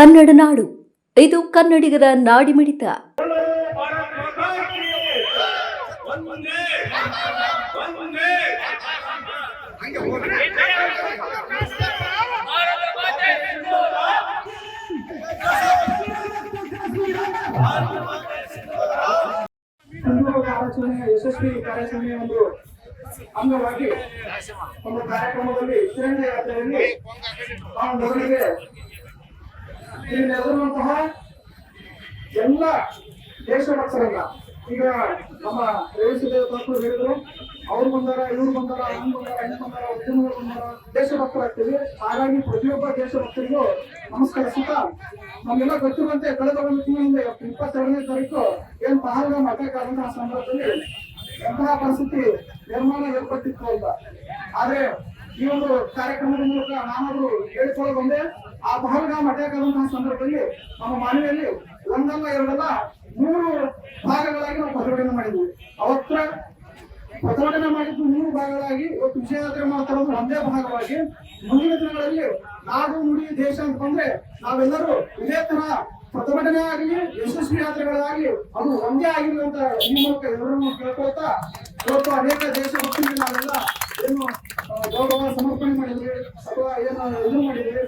ಕನ್ನಡ ನಾಡು. ಇದು ಕನ್ನಡಿಗರ ನಾಡಿಮಿಡಿತ. ಯಶಸ್ವಿ ಕಾರ್ಯಾಚರಣೆಯ ಅಂಗವಾಗಿ ಒಂದು ಕಾರ್ಯಕ್ರಮದಲ್ಲಿ ತಿರಂಗ ಯಾತ್ರೆಯಲ್ಲಿ ನಾವು ಮೊದಲಿಗೆ ಇಲ್ಲಿ ನೆರೆದಿರುವಂತಹ ಎಲ್ಲ ದೇಶಭಕ್ತರನ್ನ ಈಗ ನಮ್ಮ ರೇವಸಿದೇವ ತಾಕೂರ್ ಹೇಳಿದ್ರು. ಅವ್ರು ಬಂದಾರ, ಇವ್ರು ಬಂದಾರ ಹಂಗ್ ಬಂದಾರ ಹೆಂಗ್ ಬಂದಾರ ಉದ್ಯಮಗಳು ಬಂದಾರ ದೇಶಭಕ್ತರಾಗ್ತೀವಿ ಹಾಗಾಗಿ ಪ್ರತಿಯೊಬ್ಬ ದೇಶಭಕ್ತರಿಗೂ ನಮಸ್ಕರಿಸುತ್ತಾ ನಮ್ಗೆಲ್ಲ ಗೊತ್ತಿರುವಂತೆ ಕಳೆದ ಒಂದು ತಿಂಗಳಿಂದ ಇಪ್ಪತ್ತೆರಡನೇ ತಾರೀಕು ಏನ್ ಪಹಲ್ಗಾಮ್ ಅಟ್ಯಾಕ್ ಆದಂತಹ ಸಂದರ್ಭದಲ್ಲಿ ಎಂತಹ ಪರಿಸ್ಥಿತಿ ನಿರ್ಮಾಣ ಏರ್ಪಟ್ಟಿತ್ತು ಅಂತ. ಆದ್ರೆ ಈ ಒಂದು ಕಾರ್ಯಕ್ರಮದ ಮೂಲಕ ನಾನಾದ್ರೂ ಹೇಳಿಕೊಳ್ಳೋದು ಒಂದೇ ಆ ಪಹಲ್ಗಾಮ್ ಅಟ್ಯಾಕ್ ಸಂದರ್ಭದಲ್ಲಿ ನಮ್ಮ ಮಾನವಿಯಲ್ಲಿ ಒಂದಲ್ಲ ಎರಡಲ್ಲ ಮೂರು ಭಾಗಗಳಾಗಿ ನಾವು ಪ್ರತಿಭಟನೆ ಮಾಡಿದ್ವಿ. ಅವತ್ತ ಪ್ರತಿಭಟನೆ ಮಾಡಿದ್ದು ಮೂರು ಭಾಗಗಳಾಗಿ ಇವತ್ತು ವಿಜಯಾದ್ರೆ ಮಾತಾಡೋದು ಒಂದೇ ಭಾಗವಾಗಿ ಮುಂದಿನ ದಿನಗಳಲ್ಲಿ ನಾಡು, ನುಡಿ, ದೇಶ ಅಂತ ಬಂದ್ರೆ ನಾವೆಲ್ಲರೂ ಇದೇ ತರ ಪ್ರತಿಭಟನೆ ಆಗಲಿ, ಯಶಸ್ವಿ ಯಾತ್ರೆಗಳಾಗಲಿ ಅದು ಒಂದೇ ಆಗಿರ್ಲಿ ಅಂತ ಈ ಮೂಲಕ ಎಲ್ಲರನ್ನು ಕೇಳ್ಕೊಳ್ತಾ ಇವತ್ತು ಅನೇಕ ದೇಶ ನಾವೆಲ್ಲ ಏನು ಗೌರವ ಸಮರ್ಪಣೆ ಮಾಡಿದ್ವಿ, ಅಥವಾ ಏನು ಇದು ಮಾಡಿದ್ವಿ.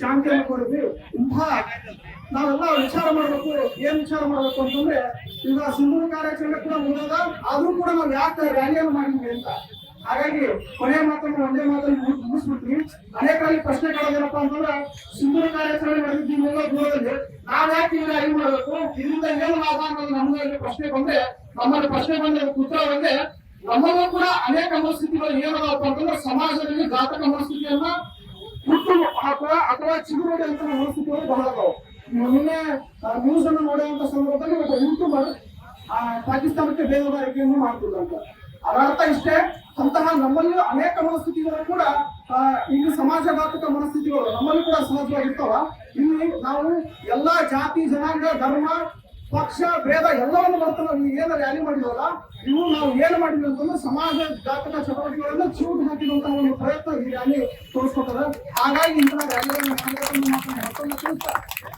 ಶಾಂತಿಯನ್ನು ಕೊಡಿದ್ವಿ ತುಂಬಾ ನಾವೆಲ್ಲ ವಿಚಾರ ಮಾಡಬೇಕು, ಏನ್ ವಿಚಾರ ಮಾಡಬೇಕು ಅಂತಂದ್ರೆ, ಈಗ ಸಿಂಧೂರು ಕಾರ್ಯಾಚರಣೆ ಕೂಡ ಮುಗಿದ ಆದ್ರೂ ಕೂಡ ನಾವು ಯಾಕೆ ರ್ಯಾಲಿಯನ್ನು ಮಾಡಿದ್ವಿ ಅಂತ. ಹಾಗಾಗಿ ಕೊನೆಯ ಮಾತನ್ನು ಒಂದೇ ಮಾತನ್ನು ಮುಗಿಸ್- ಮುಗಿಸ್ಬಿಟ್ವಿ ಅನೇಕರಲ್ಲಿ ಪ್ರಶ್ನೆ ಕೇಳೋದೇನಪ್ಪ ಅಂತಂದ್ರೆ, ಸಿಂಧೂರು ಕಾರ್ಯಾಚರಣೆ ನಡೆದಿದ್ದೀವಿ ದೂರದಲ್ಲಿ, ನಾವ್ ಯಾಕೆ ಈಗ ರ್ಯಾಲಿ ಮಾಡಬೇಕು? ಇದರಿಂದ ಏನು ಲಾಭ ಅನ್ನೋದು ನಮ್ಗೆ ಇಲ್ಲಿ ಪ್ರಶ್ನೆ ಬಂದ್ರೆ, ನಮ್ಮಲ್ಲಿ ಪ್ರಶ್ನೆ ಬಂದ್ರೆ ಉತ್ತರ ಬಂದ್ರೆ ನಮ್ಮಲ್ಲೂ ಕೂಡ ಅನೇಕ ಮನಸ್ಥಿತಿಗಳು ಏನದಪ್ಪ ಅಂತಂದ್ರೆ, ಸಮಾಜದಲ್ಲಿ ಘಾತಕ ಮನಸ್ಥಿತಿಯನ್ನ ಹುಟ್ಟು ಹಾಕುವ ಅಥವಾ ಚಿಗುರುವಂತ ಮನಸ್ಥಿತಿಗಳು ಬಹಳ ನಿನ್ನೆ ನ್ಯೂಸ್ ಅನ್ನು ನೋಡುವಂತ ಸಂದರ್ಭದಲ್ಲಿ ಒಬ್ಬ ಆ, ಪಾಕಿಸ್ತಾನಕ್ಕೆ ಬೇಹುಗಾರಿಕೆಯನ್ನು ಮಾಡ್ತಿದ್ದಂತ. ಅರ್ಥ ಇಷ್ಟೇ ಅಂತಹ ನಮ್ಮಲ್ಲಿ ಅನೇಕ ಮನಸ್ಥಿತಿಗಳು ಕೂಡ ಇಲ್ಲಿ ಸಮಾಜಘಾತಕ ಮನಸ್ಥಿತಿಗಳು ನಮ್ಮಲ್ಲಿ ಕೂಡ ಸಹಜವಾಗಿರ್ತಾವ. ಇಲ್ಲಿ ನಾವು ಎಲ್ಲಾ ಜಾತಿ ಜನಾಂಗ ಧರ್ಮ ಪಕ್ಷ, ಭೇದ ಎಲ್ಲವನ್ನು ಮರೆತು ನಾವು ಏನ ರ್ಯಾಲಿ ಮಾಡಿದ್ವಲ್ಲ, ಇವು ನಾವು ಏನು ಮಾಡಿದ್ವಿ ಅಂತಂದ್ರೆ ಸಮಾಜ ಘಾತಕ ಚಟುವಟಿಕೆಗಳನ್ನ ಚೂಟ್ ಹಾಕಿದಂತಹ ಒಂದು ಪ್ರಯತ್ನ ಈ ರ್ಯಾಲಿ ಹಾಗಾಗಿ ಇಂತಹ ರ್ಯಾಲಿಗಳನ್ನು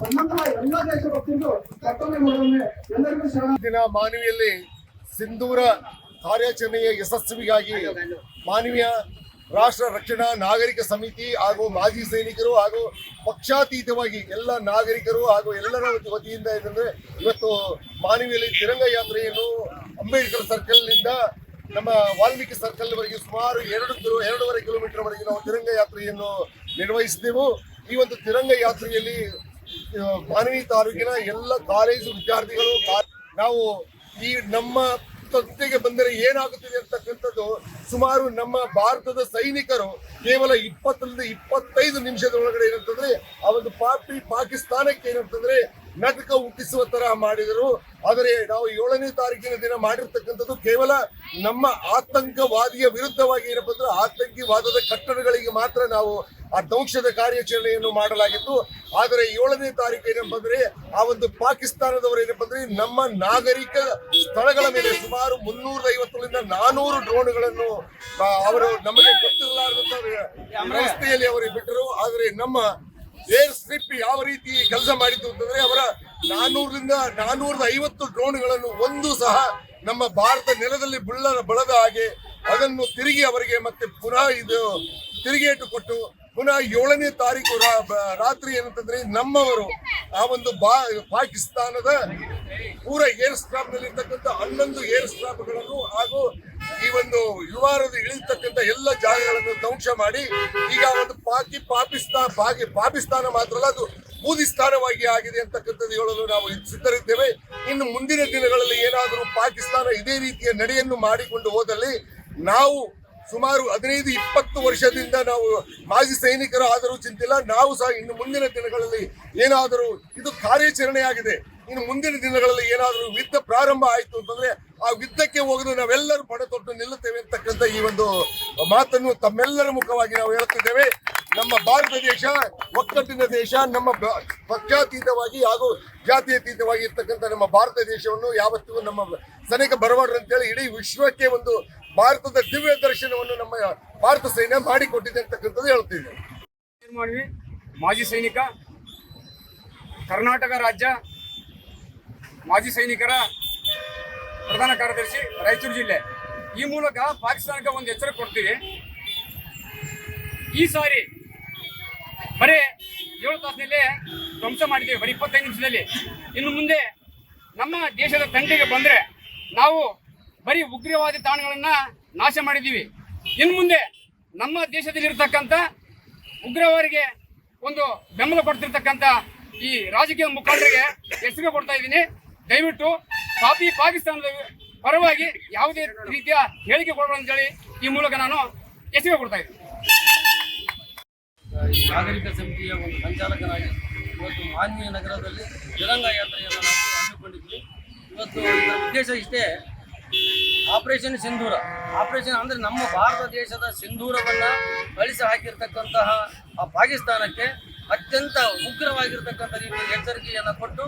ಸಂಬಂಧ ಎಲ್ಲ ದೇಶ ಭಕ್ತರಿಗೂ ಕರ್ತವ್ಯ ಮಾಡೋದನ್ನೇ ಎಲ್ಲರಿಗೂ ಶರಣ. ದಿನ ಮಾನವಿಯಲ್ಲಿ ಸಿಂಧೂರ ಕಾರ್ಯಾಚರಣೆಯ ಯಶಸ್ವಿಗಾಗಿ ಮಾನವೀಯ ರಾಷ್ಟ್ರ ರಕ್ಷಣಾ ನಾಗರಿಕ ಸಮಿತಿ ಹಾಗೂ ಮಾಜಿ ಸೈನಿಕರು ಹಾಗೂ ಪಕ್ಷಾತೀತವಾಗಿ ಎಲ್ಲ ನಾಗರಿಕರು ಹಾಗೂ ಎಲ್ಲರ ವತಿಯಿಂದ ಏನಂದ್ರೆ ಇವತ್ತು ಮಾನವಿಯಲ್ಲಿ ತಿರಂಗ ಯಾತ್ರೆಯನ್ನು ಅಂಬೇಡ್ಕರ್ ಸರ್ಕಲ್ನಿಂದ ನಮ್ಮ ವಾಲ್ಮೀಕಿ ಸರ್ಕಲ್ ವರೆಗೆ ಸುಮಾರು ಎರಡು ಕಿಲೋ, ಎರಡೂವರೆ ಕಿಲೋಮೀಟರ್ ವರೆಗೆ ನಾವು ತಿರಂಗ ಯಾತ್ರೆಯನ್ನು ನಿರ್ವಹಿಸಿದೆವು. ಈ ಒಂದು ತಿರಂಗ ಯಾತ್ರೆಯಲ್ಲಿ ಮಾನವಿ ತಾಲೂಕಿನ ಎಲ್ಲ ಕಾಲೇಜು ವಿದ್ಯಾರ್ಥಿಗಳು ನಾವು ಈ ನಮ್ಮ ತಂದೆಗೆ ಬಂದರೆ ಏನಾಗುತ್ತಿದೆ ಅಂತಕ್ಕಂಥದ್ದು ಸುಮಾರು ನಮ್ಮ ಭಾರತದ ಸೈನಿಕರು ಕೇವಲ ಇಪ್ಪತ್ತರಿಂದ ಇಪ್ಪತ್ತೈದು ನಿಮಿಷದ ಒಳಗಡೆ ಏನಂತಂದ್ರೆ, ಆ ಒಂದು ಪಾಪಿ ಪಾಕಿಸ್ತಾನಕ್ಕೆ ಏನಂತಂದ್ರೆ ನಾಟಕ ಹುಟ್ಟಿಸುವ ತರ ಮಾಡಿದರು. ಆದರೆ ನಾವು ಏಳನೇ ತಾರೀಕಿನ ದಿನ ಮಾಡಿರ್ತಕ್ಕಂಥದ್ದು ಕೇವಲ ನಮ್ಮ ಆತಂಕವಾದಿಯ ವಿರುದ್ಧವಾಗಿ ಏನಪ್ಪ ಅಂದ್ರೆ ಆತಂಕವಾದದ ಕಟ್ಟಡಗಳಿಗೆ ಮಾತ್ರ ನಾವು ಆ ಧ್ವಂಸದ ಕಾರ್ಯಾಚರಣೆಯನ್ನು ಮಾಡಲಾಗಿತ್ತು. ಆದರೆ ಏಳನೇ ತಾರೀಕು ಏನಪ್ಪ ಆ ಒಂದು ಪಾಕಿಸ್ತಾನದವರು ಏನಪ್ಪ ನಮ್ಮ ನಾಗರಿಕ ಸ್ಥಳಗಳ ಮೇಲೆ ಸುಮಾರು ಮುನ್ನೂರ ಐವತ್ತರಿಂದ ನಾನೂರು ಡ್ರೋನ್ಗಳನ್ನು ಅವರು ನಮಗೆ ಗೊತ್ತಿರಲಾರದಂತ ರಸ್ತೆಯಲ್ಲಿ ಅವರು ಬಿಟ್ಟರು. ಆದರೆ ನಮ್ಮ ಏರ್ ಸ್ಟ್ರಿಪ್ ಯಾವ ರೀತಿ ಕೆಲಸ ಮಾಡಿತ್ತು ಅಂತಂದ್ರೆ, ಅವರ ನಾನೂರರಿಂದ ನಾನೂರದ ಐವತ್ತು ಡ್ರೋನ್ಗಳನ್ನು ಒಂದು ಸಹ ನಮ್ಮ ಭಾರತ ನೆಲದಲ್ಲಿ ಬುಳ್ಳ ಬಳದ ಹಾಗೆ ಅದನ್ನು ತಿರುಗಿ ಅವರಿಗೆ ಮತ್ತೆ ಪುನಃ ಇದು ತಿರುಗೇಟು ಕೊಟ್ಟು ಪುನಃ ಏಳನೇ ತಾರೀಕು ರಾತ್ರಿ ಏನಂತಂದ್ರೆ ನಮ್ಮವರು ಆ ಒಂದು ಬಾ, ಪಾಕಿಸ್ತಾನದ ಪೂರ ಏರ್ ಸ್ಟ್ರಾಪ್ನಲ್ಲಿ ಇರ್ತಕ್ಕಂಥ ಹನ್ನೊಂದು ಏರ್ ಸ್ಟ್ರಾಪ್ಗಳನ್ನು ಹಾಗೂ ಈ ಒಂದು ಯುವಾರದ ಇಳಿತಕ್ಕಂಥ ಎಲ್ಲ ಜಾಗಗಳನ್ನು ಧ್ವಂಸ ಮಾಡಿ ಈಗ ಒಂದು ಪಾಕಿ ಪಾಕಿಸ್ತಾನ ಪಾಕಿ, ಪಾಕಿಸ್ತಾನ ಮಾತ್ರ ಅಲ್ಲ, ಅದು ಬೂದಿಸ್ತಾನವಾಗಿ ಆಗಿದೆ ಅಂತಕ್ಕಂಥದ್ದು ಹೇಳಲು ನಾವು ಸಿದ್ಧರಿದ್ದೇವೆ. ಇನ್ನು ಮುಂದಿನ ದಿನಗಳಲ್ಲಿ ಏನಾದರೂ ಪಾಕಿಸ್ತಾನ ಇದೇ ರೀತಿಯ ನಡೆಯನ್ನು ಮಾಡಿಕೊಂಡು ಹೋದಲ್ಲಿ ನಾವು ಸುಮಾರು ಹದಿನೈದು, ಇಪ್ಪತ್ತು ವರ್ಷದಿಂದ ನಾವು ಮಾಜಿ ಸೈನಿಕರು ಆದರೂ ಚಿಂತಿಲ್ಲ. ನಾವು ಸಹ ಇನ್ನು ಮುಂದಿನ ದಿನಗಳಲ್ಲಿ ಏನಾದರೂ ಇದು ಕಾರ್ಯಾಚರಣೆ ಆಗಿದೆ ಇನ್ನು ಮುಂದಿನ ದಿನಗಳಲ್ಲಿ ಏನಾದರೂ ಯುದ್ಧ ಪ್ರಾರಂಭ ಆಯಿತು ಅಂತಂದ್ರೆ ಆ ಯುದ್ಧಕ್ಕೆ ಹೋಗಲು ನಾವೆಲ್ಲರೂ ಪಡೆ ತೊಟ್ಟು ನಿಲ್ಲುತ್ತೇವೆ ಅಂತಕ್ಕಂಥ ಈ ಒಂದು ಮಾತನ್ನು ತಮ್ಮೆಲ್ಲರ ಮುಖವಾಗಿ ನಾವು ಹೇಳುತ್ತಿದ್ದೇವೆ. ನಮ್ಮ ಭಾರತ ದೇಶ ಒಕ್ಕಟ್ಟಿನ ದೇಶ, ನಮ್ಮ ಪಕ್ಷಾತೀತವಾಗಿ ಹಾಗೂ ಜಾತ್ಯತೀತವಾಗಿ ಇರ್ತಕ್ಕಂಥ ನಮ್ಮ ಭಾರತ ದೇಶವನ್ನು ಯಾವತ್ತಿಗೂ ನಮ್ಮ ಸನಿಕ ಬರಬಾರ್ದು ಅಂತೇಳಿ ಇಡೀ ವಿಶ್ವಕ್ಕೆ ಒಂದು ಭಾರತದ ದಿವ್ಯ ದರ್ಶನವನ್ನು ನಮ್ಮ ಭಾರತ ಸೈನ್ಯ ಮಾಡಿಕೊಟ್ಟಿದೆ ಅಂತಕ್ಕಂಥದ್ದು ಮಾಡಿದ್ವಿ ಮಾಜಿ ಸೈನಿಕ, ಕರ್ನಾಟಕ ರಾಜ್ಯ ಮಾಜಿ ಸೈನಿಕರ ಪ್ರಧಾನ ಕಾರ್ಯದರ್ಶಿ, ರಾಯಚೂರು ಜಿಲ್ಲೆ. ಈ ಮೂಲಕ ಪಾಕಿಸ್ತಾನಕ್ಕೆ ಒಂದು ಎಚ್ಚರ ಕೊಡ್ತೀವಿ. ಈ ಸಾರಿ ಬರೀ ಏಳು ತಾಸಿನಲ್ಲಿ ಧ್ವಂಸ ಮಾಡಿದ್ದೀವಿ, ಬರೀ ಇಪ್ಪತ್ತೈದು ನಿಮಿಷದಲ್ಲಿ. ಇನ್ನು ಮುಂದೆ ನಮ್ಮ ದೇಶದ ತಂಟೆಗೆ ಬಂದರೆ ನಾವು ಬರೀ ಉಗ್ರವಾದಿ ತಾಣಗಳನ್ನು ನಾಶ ಮಾಡಿದ್ದೀವಿ. ಇನ್ನು ಮುಂದೆ ನಮ್ಮ ದೇಶದಲ್ಲಿರ್ತಕ್ಕಂಥ ಉಗ್ರವಾರಿಗೆ ಒಂದು ಬೆಂಬಲ ಕೊಡ್ತಿರ್ತಕ್ಕಂಥ ಈ ರಾಜಕೀಯ ಮುಖಂಡರಿಗೆ ಎಚ್ಚರಿಕೆ ಕೊಡ್ತಾ ಇದ್ದೀನಿ. ದಯವಿಟ್ಟು ಪಾಪಿ ಪಾಕಿಸ್ತಾನದ ಪರವಾಗಿ ಯಾವುದೇ ರೀತಿಯ ಹೇಳಿಕೆ ಕೊಡೋಣ ಅಂತೇಳಿ ಈ ಮೂಲಕ ನಾನು ಎಚ್ಚರಿಕೆ ಕೊಡ್ತಾ ಇದ್ದೀನಿ. ಈ ನಾಗರಿಕ ಸಮಿತಿಯ ಒಂದು ಸಂಚಾಲಕನಾಗಿ ಇವತ್ತು ಮಾನ್ಯ ನಗರದಲ್ಲಿ ತಿರಂಗ ಯಾತ್ರೆಯನ್ನು ಹಮ್ಮಿಕೊಂಡಿದ್ವಿ. ಇವತ್ತು ಉದ್ದೇಶ ಇಷ್ಟೇ ಆಪರೇಷನ್ ಸಿಂಧೂರ ಆಪರೇಷನ್ ಅಂದರೆ ನಮ್ಮ ಭಾರತ ದೇಶದ ಸಿಂಧೂರವನ್ನು ಅಳಿಸಿ ಹಾಕಿರ್ತಕ್ಕಂತಹ ಆ ಪಾಕಿಸ್ತಾನಕ್ಕೆ ಅತ್ಯಂತ ಉಗ್ರವಾಗಿರ್ತಕ್ಕಂಥ ರೀತಿಯಲ್ಲಿ ಎಚ್ಚರಿಕೆಯನ್ನು ಕೊಟ್ಟು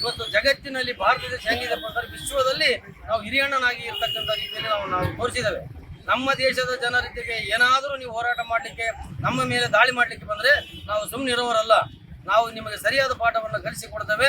ಇವತ್ತು ಜಗತ್ತಿನಲ್ಲಿ ಭಾರತ ದೇಶ ಹೆಂಗಿದೆ ವಿಶ್ವದಲ್ಲಿ ನಾವು ಹಿರಿಯಣ್ಣನಾಗಿ ಇರ್ತಕ್ಕಂಥ ರೀತಿಯಲ್ಲಿ ನಾವು ನಾವು ತೋರಿಸಿದ್ದೇವೆ. ನಮ್ಮ ದೇಶದ ಜನರಿಗೆ ಏನಾದರೂ ನೀವು ಹೋರಾಟ ಮಾಡಲಿಕ್ಕೆ, ನಮ್ಮ ಮೇಲೆ ದಾಳಿ ಮಾಡಲಿಕ್ಕೆ ಬಂದರೆ ನಾವು ಸುಮ್ಮನೆ ಇರೋವರಲ್ಲ ನಾವು ನಿಮಗೆ ಸರಿಯಾದ ಪಾಠವನ್ನು ಕಲಿಸಿಕೊಡ್ತೇವೆ